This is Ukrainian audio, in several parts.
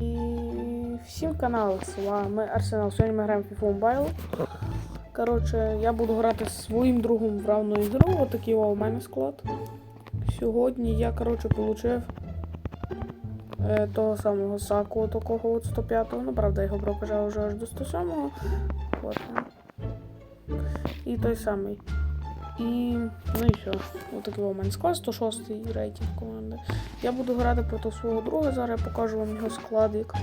І всім канал, з вами Арсенал. Сьогодні ми граємо в FIFA Mobile. Коротше, я буду грати зі своїм другом в равну ігру. Отакий у мене склад. Сьогодні я, коротше, получив е, того самого Саку, такого от 105-го. Ну, правда, його прокажав вже аж до 107-го. От. І той самий. І ну і все. Отакий у мене склад 106 рейтинг команди. Я буду грати проти свого друга. Зараз я покажу вам його складик.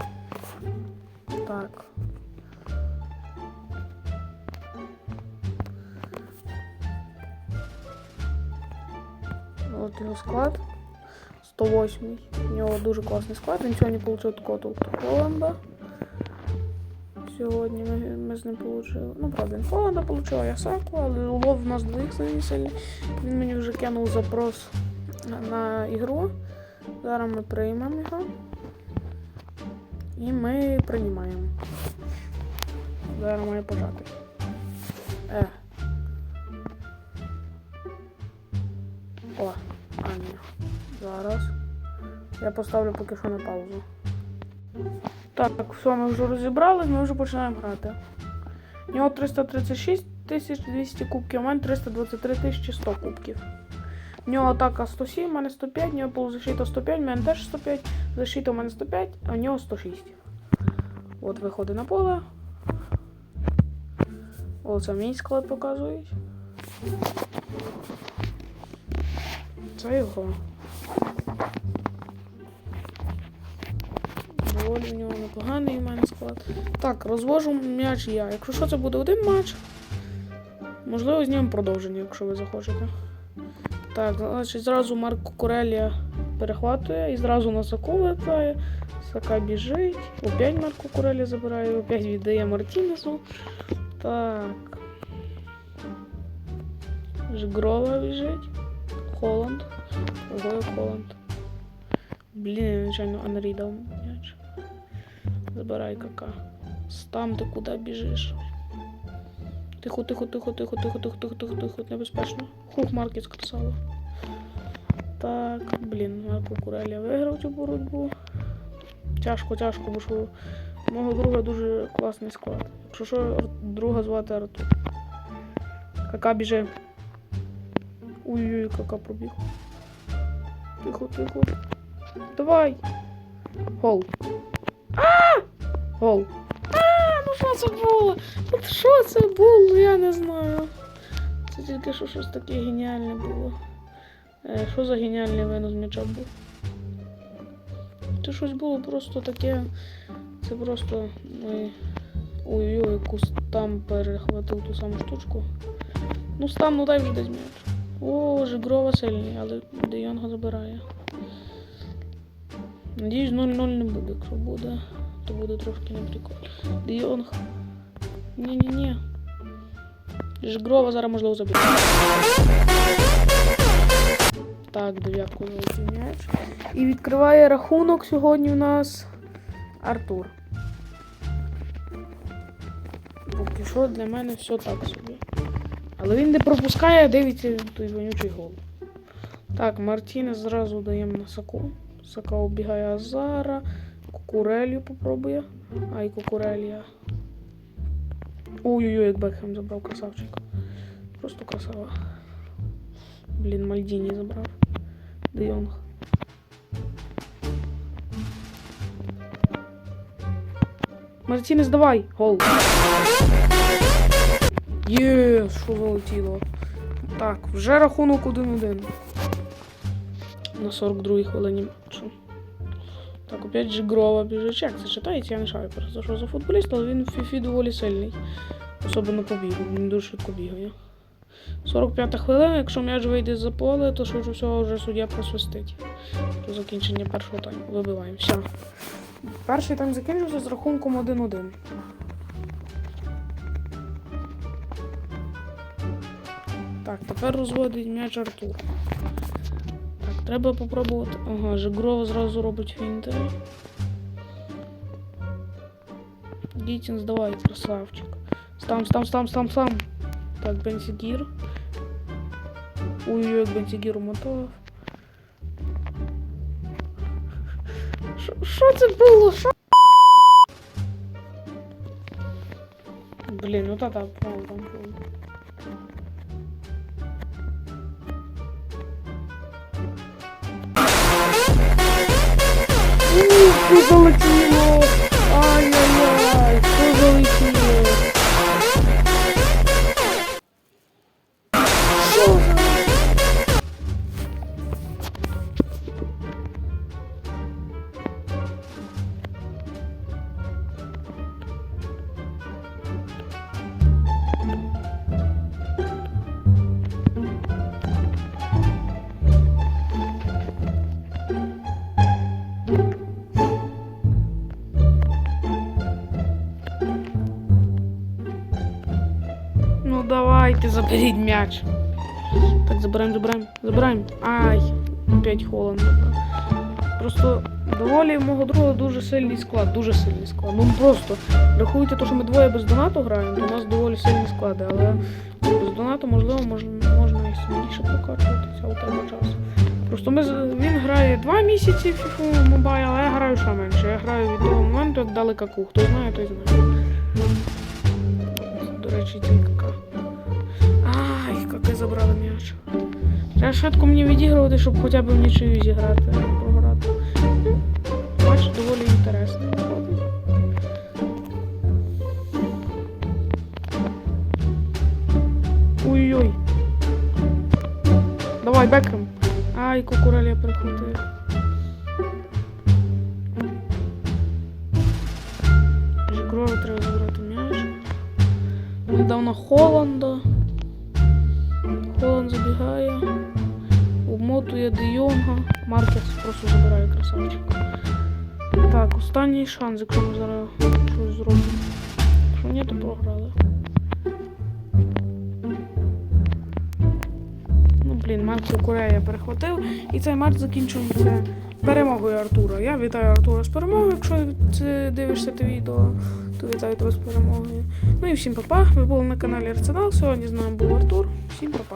Так. От його склад. 108. У нього дуже класний склад. Він сьогодні отримав такого Холланда. Сьогодні ми, ми з ним отримали. Ну, правда, Холланда отримав, я Саку, але улов в нас двоїх завісили. Він мені вже кинув запрос на, ігру. Зараз ми приймемо його. І ми приймаємо. Зараз має пожати. Е. О, а. Зараз. Я поставлю поки що на паузу. Так, все, ми вже розібрались, ми вже починаємо грати. У нього 336 200 кубків, у мене 323 100 кубків. У нього атака 107, у мене 105, у нього полузащита 105, у мене теж 105, защита у мене 105, а у нього 106. От виходить на поле. Оце мій склад показують. Це його. Доволі в нього непоганий у мене склад. Так, розвожу м'яч я. Якщо що, це буде один матч. Можливо, знімемо продовження, якщо ви захочете. Так, значить, зразу Марко Курелія перехватує і зразу на Саку летає. Сака біжить. Опять Марко Курелія забирає, опять віддає Мартінесу. Так. Жгрова біжить. Холланд. Ого, Холланд. Блін, я нечайно Анрі дав м'яч. Забирай кака. Стам ти куди біжиш? Тихо, тихо, тихо, тихо, тихо, тихо, тихо, тихо, тихо, небезпечно. Хух, Маркет красава. Так, блін, Марко Курелія виграв цю боротьбу. Тяжко, тяжко, бо що мого друга дуже класний склад. Якщо що, друга звати Артур. Кака біже. Ой-ой, кака пробіг. Тихо, тихо. Давай. Гол. Гол. А, ну що це було? От що це було, я не знаю. Це тільки що щось таке геніальне було. Е, що за геніальний винос м'яча був? Це щось було просто таке. Це просто. Ой, ой-ой, якусь там перехватив ту саму штучку. Ну стам, ну дай вже десь м'яч. О, Жигрова сильний, але Де Йонга забирає. Надіюсь, 0-0 не буде. Якщо буде, то буде трошки не прикольно. Де Йонг. Ні-ні-ні. Жигрова зараз можливо забити. Так, дев'ятку залетів м'яч. І відкриває рахунок сьогодні у нас Артур. Поки що для мене все так собі. Але він не пропускає, дивиться той вонючий гол. Так, Мартінес зразу даємо на Саку. Сака оббігає Азара. Кукурелью попробує. Ай, Кукурелія. Ой-ой-ой, як Бекхем забрав красавчик. Просто красава. Блін, Мальдіні забрав. Де Йонг. Мартінес, давай! Гол! Є, що залетіло. Так, вже рахунок 1-1. На 42-й хвилині матчу. Так, опять же Грова біжить. Як це читається? Я не шарю просто, що за футболіст, але він в фіфі доволі сильний. Особливо по бігу, він дуже швидко бігає. 45 хвилина, якщо м'яч вийде за поле, то швидше всього вже суддя просвистить. До закінчення першого тайму. Вибиваємо. Все. Перший тайм закінчився з рахунком 1-1. Так, тепер розводить м'яч Артур. Треба попробувати. Ага, Жигрова зразу робить фінти. Дітінс, давай, красавчик. Стам, стам, стам, стам, стам. Так, бензигір. Ой-ой, бензигір умотав. Що це було? Шо? Блін, ну та так, правда, там. Ух, давайте, заберіть м'яч. Так, забираємо, забираємо, забираємо. Ай, опять Холланд. Просто доволі мого друга дуже сильний склад, дуже сильний склад. Ну просто рахуйте, то, що ми двоє без донату граємо, то у нас доволі сильні склади, але без донату, можливо, можна, можна і сильніше прокачуватися, але треба час. Просто ми, він грає два місяці в FIFA Mobile, а я граю ще менше. Я граю від того моменту, як дали каку. Хто знає, той знає. До речі, ті кака. Забрали м'яч. Треба швидко мені відігрувати, щоб хоча б в нічию зіграти, а програти. Матч доволі інтересний. Ой-ой. Давай, Бекрем. Ай, кукурель я перехватив. Жигрові треба забрати м'яч. Недавно Холланда. Холланд забігає. Обмотує Де Йонга. Маркес просто забирає красавчик. Так, останній шанс, якщо ми зараз щось зробимо. Якщо ні, то програли. Ну, блін, матч Корея перехватив. І цей матч закінчується перемогою Артура. Я вітаю Артура з перемогою. Якщо ти дивишся те відео, то вітаю тебе з перемогою. Ну і всім па-па. Ви були на каналі Арсенал. Сьогодні з нами був Артур. Всім па-па.